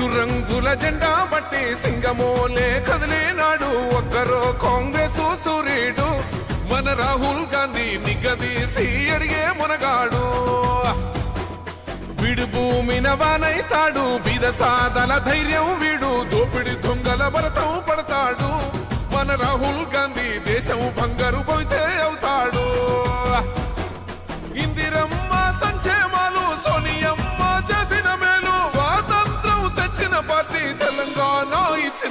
మూడు రంగుల జెండా బట్టి సింగమోలే కదిలేనాడు ఒక్కరో కాంగ్రెస్ సూర్యుడు మన రాహుల్ గాంధీ నిగదీసి అడిగే మునగాడు. వీడు భూమిన వానైతాడు. బీద సాదల ధైర్యం వీడు. దోపిడి దొంగల భరతం పడతాడు. మన రాహుల్ గాంధీ దేశం బంగారు పోతే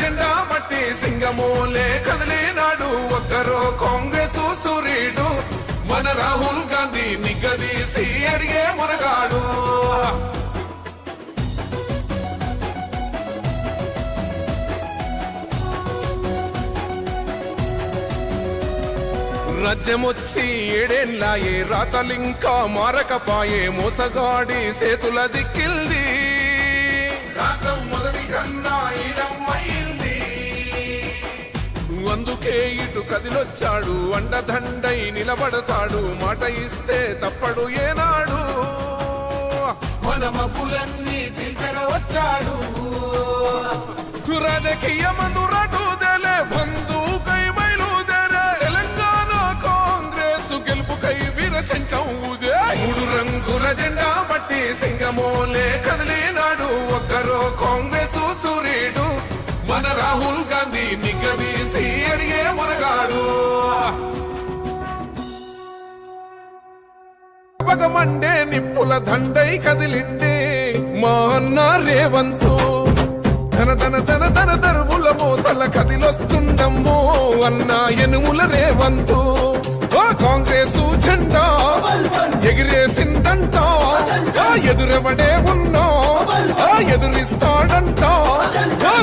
జెండా బట్టి సింగమూలే కదిలినాడు ఒక్కరో కాంగ్రెస్ సూర్యుడు మన రాహుల్ గాంధీ నిగ్గదీసి అడిగే మునగాడు. రాజ్యమొచ్చి ఏడేళ్ళాయే రాతలింకా మారకపాయే మోసగాడి సేతుల జిక్కిల్ది. రాష్ట్రం మొదటి కన్నా ఈడమ్మైంది అందుకే ఇటు కదిలొచ్చాడు అండదండై నిలబడతాడు మాట ఇస్తే తప్పడు ఏనాడు. మన మబ్బులన్నీ చీల్చగా వచ్చాడు. రాజకీయ మందు రటుదలే బంధుకై బయలుదేరే. తెలంగాణ కాంగ్రెస్ గెలుపుకై వీరశంఖం ఊదే. మూడు రంగుల జెండా బట్టి సింగమోలే పగమండే నిప్పుల దండై కదిలిండే మా అన్న రేవంతు. ధన ధన ధన ధన దరువుల మోతల కదిలొస్తుండమ్మో అన్న ఎనుముల రేవంతు. కాంగ్రెస్ జెండా ఎగిరేసిందంట. ఎదురెవడే ఉన్నా? ఎదురిస్తాడంటా ఎదురిస్తాడంట. ఆ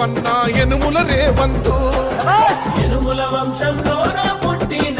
రేవన్న ఎనుముల రేవంతు. ఎనుముల వంశంలోన పుట్టిన